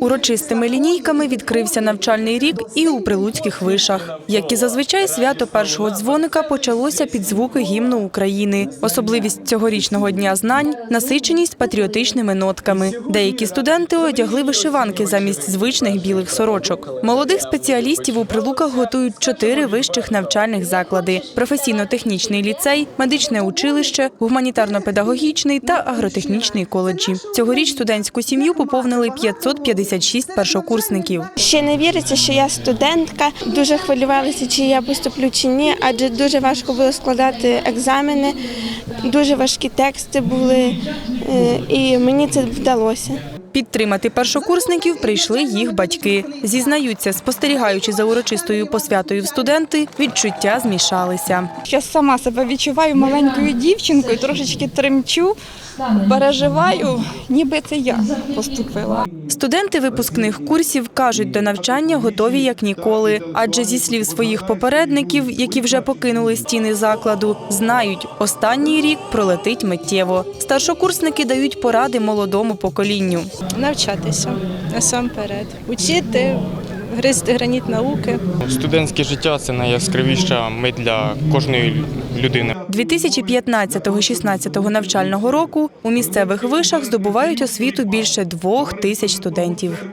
Урочистими лінійками відкрився навчальний рік і у прилуцьких вишах. Як і зазвичай, свято першого дзвоника почалося під звуки гімну України. Особливість цьогорічного дня знань насиченість патріотичними нотками. Деякі студенти одягли вишиванки замість звичних білих сорочок. Молодих спеціалістів у прилуках готують чотири вищих навчальних заклади: професійно-технічний ліцей, медичне училище, гуманітарно-педагогічний та агротехнічний коледжі. Цьогоріч студентську сім'ю поповнили 556 першокурсників. Ще не віриться, що я студентка. Дуже хвилювалася, чи я поступлю чи ні, адже дуже важко було складати екзамени, дуже важкі тексти були, е, і мені це вдалося. Підтримати першокурсників прийшли їх батьки. Зізнаються, спостерігаючи за урочистою посвятою в студенти, відчуття змішалися. Я сама себе відчуваю маленькою дівчинкою, трошечки тремчу, переживаю, ніби це я поступила. Студенти випускних курсів кажуть, до навчання готові як ніколи, адже зі слів своїх попередників, які вже покинули стіни закладу, знають, останній рік пролетить миттєво. Старшокурсники дають поради молодому поколінню. навчатися насамперед, учити, гризти граніт науки. Студентське життя це найяскравіша мить для кожної людини. 2015-16 навчального року у місцевих вишах здобувають освіту більше двох тисяч студентів.